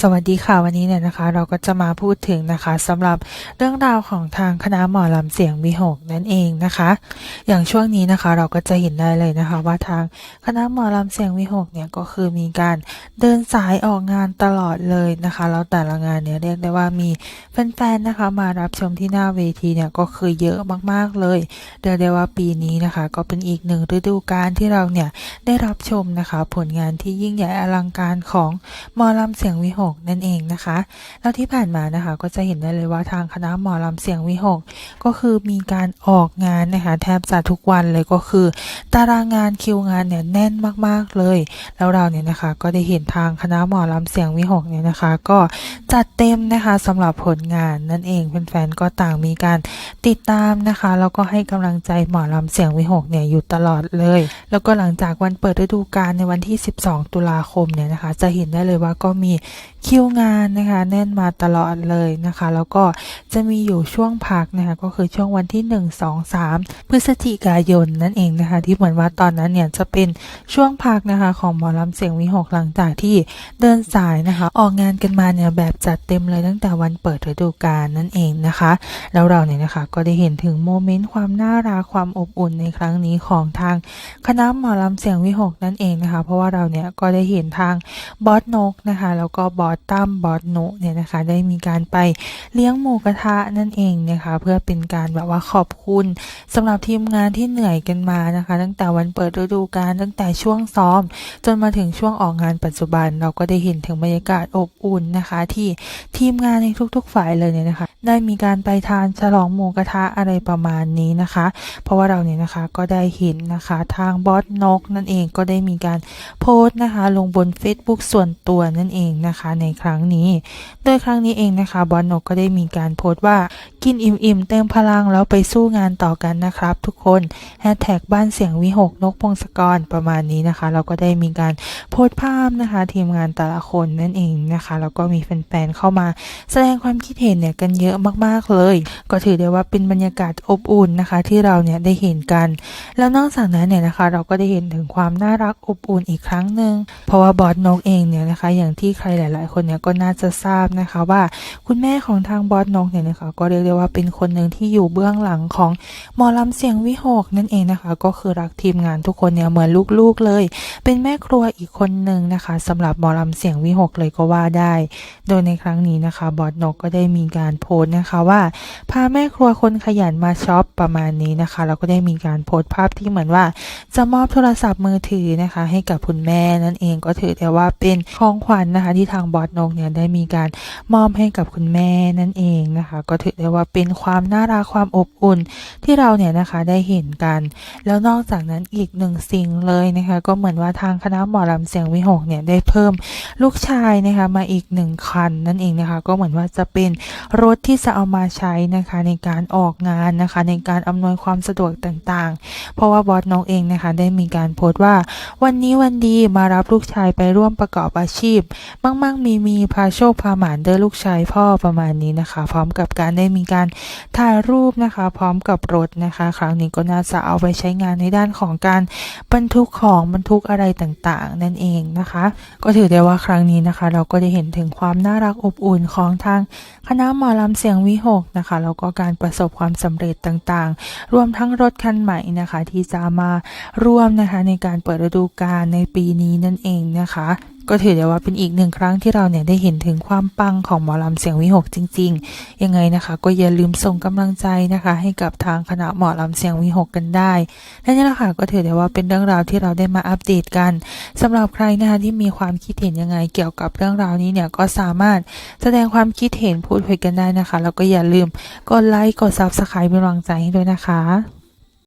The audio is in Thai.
สวัสดีค่ะวันนี้เนี่ยนะคะ เราก็จะมาพูดถึงนะคะสำหรับเรื่องราวของทางคณะหมอลำเสียงวิหกนั่นเองนะคะ อย่างช่วงนี้นะคะเราก็จะเห็นได้เลยนะคะ ว่าทางคณะหมอลำเสียงวิหกเนี่ยก็คือมีการเดินสายออกงานตลอดเลยนะคะแล้วแต่ละงานเนี่ยเรียกได้ว่ามีแฟนๆนะคะมารับชมที่หน้าเวทีเนี่ยก็คือเยอะมากๆเลยเรียกได้ว่าปีนี้นะคะ ก็เป็นอีกหนึ่งฤดูกาลที่เราเนี่ยได้รับชมนะคะ ผลงานที่ยิ่งใหญ่อลังการของหมอลำเสียงวิหกนั่นเองนะคะ แล้วที่ผ่านมานะคะก็จะเห็นได้เลยว่าทางคณะหมอลำเสียงวิหก ก็คือมีการออกงานนะคะ แทบจะทุกวันเลยก็คือ ตารางงานคิวงานเนี่ยแน่นมากๆเลย แล้วเราเนี่ยนะคะก็ได้เห็นทางคณะหมอลำเสียงวิหกเนี่ยนะคะ ก็จัดเต็มนะคะสำหรับผลงานนั่นเองแฟนๆก็ต่างมีการติดตามนะคะแล้วก็ให้กำลังใจหมอลำเสียงวิหกเนี่ยอยู่ตลอดเลย แล้วก็หลังจากวันเปิดฤดูกาลในวันที่ 12 ตุลาคมเนี่ยนะคะ จะเห็นได้เลยว่าก็มี คิวงานนะคะแน่นมาตลอดเลยนะคะ แล้วก็จะมีอยู่ช่วงพักนะคะก็คือช่วงวันที่ 1 2 3 พฤศจิกายนนั่นเองนะคะ ที่เหมือนว่าตอนนั้นเนี่ยจะเป็นช่วงพักนะคะของหมอลำเสียงวิหกหลังจากที่เดินสายนะคะ ออกงานกันมาเนี่ยแบบจัดเต็มเลยตั้งแต่วันเปิดฤดูกาลนั่นเองนะคะ แล้วเราเนี่ยนะคะก็ได้เห็นถึงโมเมนต์ความน่ารักความอบอุ่นในครั้งนี้ของทางคณะหมอลำเสียงวิหกนั่นเองนะคะ เพราะว่าเราเนี่ยก็ได้เห็นทางบอสนกนะคะ แล้วก็บอสตั้มบอสโนเนี่ยนะคะ ได้มีการไปเลี้ยงหมูกระทะนั่นเองนะคะ เพื่อเป็นการแบบว่าขอบคุณสำหรับทีมงานที่เหนื่อยกันมานะคะ ตั้งแต่วันเปิดฤดูกาลตั้งแต่ช่วงซ้อม จนมาถึงช่วงออกงานปัจจุบัน เราก็ได้เห็นถึงบรรยากาศอบอุ่นนะคะ ที่ทีมงานในทุกๆฝ่ายเลยเนี่ยนะคะ ได้มีการไปทานฉลองหมูกระทะอะไรประมาณนี้นะคะ เพราะว่าเราเนี่ยนะคะก็ได้เห็นนะคะทางบอสนกนั่นเองก็ได้มีการโพสต์นะคะ ลงบน Facebook ส่วนตัวนั่นเองนะคะ ในครั้งนี้ โดยครั้งนี้เองนะคะบอสนกก็ได้มีการโพสต์ว่ากินอิ่มๆเต็มพลังแล้วไปสู้งานต่อกันนะครับ ทุกคนแฮชแท็กบ้านเสียงวิหกนกพงศกรประมาณนี้นะคะ เราก็ได้มีการโพสต์ภาพนะคะ ทีมงานแต่ละคนนั่นเองนะคะแล้วก็มีแฟนๆเข้ามาแสดงความคิดเห็นเนี่ยกันเยอะอะมากๆเลย ก็ถือได้ว่าเป็นบรรยากาศอบอุ่นนะคะ ที่เราเนี่ยได้เห็นกัน แล้วนอกจากนั้นเนี่ยนะคะ เราก็ได้เห็นถึงความน่ารักอบอุ่นอีกครั้งหนึ่งเพราะว่าบอสนกเองเนี่ยนะคะ อย่างที่ใครหลาย ๆ คนเนี่ยก็น่าจะทราบนะคะว่าคุณแม่ของทางบอสนกเนี่ยนะคะก็เรียกได้ว่าเป็นคนหนึ่งที่อยู่เบื้องหลังของหมอลำเสียงวิหกนั่นเองนะคะ ก็คือรักทีมงานทุกคนเนี่ยเหมือนลูกๆเลย เป็นแม่ครัวอีกคนหนึ่งนะคะสำหรับหมอลำเสียงวิหกเลยก็ว่าได้ โดยในครั้งนี้นะคะ บอสนกก็ได้มีการโพสต์นะคะว่าพาแม่ครัวคนขยันมาช็อปประมาณนี้นะคะแล้วก็ได้มีการโพสต์ภาพที่เหมือนว่า จะมอบโทรศัพท์มือถือนะคะ ให้กับคุณแม่นั่นเองก็ถือได้ว่าเป็นของขวัญนะคะ ที่ทางบอสนกเนี่ยได้มีการมอบให้กับคุณแม่นั่นเองนะคะ ก็ถือได้ว่าเป็นความน่ารักความอบอุ่นที่เราเนี่ยนะคะได้เห็นกัน แล้วนอกจากนั้นอีกหนึ่งสิ่งเลยนะคะ ก็เหมือนว่าทางคณะหมอลำเสียงวิหกเนี่ยได้เพิ่มลูกชายนะคะมาอีกหนึ่งคันนั่นเองนะคะ ก็เหมือนว่าจะเป็นรถที่จะเอามาใช้นะคะในการออกงานนะคะ ในการอำนวยความสะดวกต่างๆ เพราะว่าบอสน้องเองนะคะ ได้มีการโพสต์ว่า วันนี้วันดีมารับลูกชายไปร่วมประกอบอาชีพมั่งๆมีมีพาโชคพาหมานเดอลูกชายพ่อประมาณนี้นะคะ พร้อมกับการได้มีการถ่ายรูปนะคะ พร้อมกับรถนะคะ ครั้งนี้ก็น่าจะเอาไปใช้งานในด้านของการบรรทุกของบรรทุกอะไรต่างๆ นั่นเองนะคะ ก็ถือได้ว่าครั้งนี้นะคะ เราก็ได้เห็นถึงความน่ารักอบอุ่นของทางคณะหมอลำเสียงวิหกนะคะ แล้วก็การประสบความสำเร็จต่างๆ รวมทั้งรถคันใหม่นะคะ ที่จะมาร่วมนะคะในการเปิดฤดูกาลในปีนี้นั่นเองนะคะ ก็ถือได้ว่าเป็นอีกหนึ่งครั้งที่เราเนี่ยได้เห็นถึงความปังของหมอลำเสียงวิหกจริง ๆ ยังไงนะคะ ก็อย่าลืมส่งกำลังใจนะคะ ให้กับทางคณะหมอลำเสียงวิหกกันได้ และนี่แหละค่ะก็ถือได้ว่าเป็นเรื่องราวที่เราได้มาอัปเดตกันสำหรับใครนะคะที่มีความคิดเห็นยังไงเกี่ยวกับเรื่องราวนี้เนี่ยก็สามารถแสดงความคิดเห็นพูดคุยกันได้นะคะ แล้วก็อย่าลืมกดไลค์กด Subscribe เป็นกำลังใจให้ด้วยนะคะ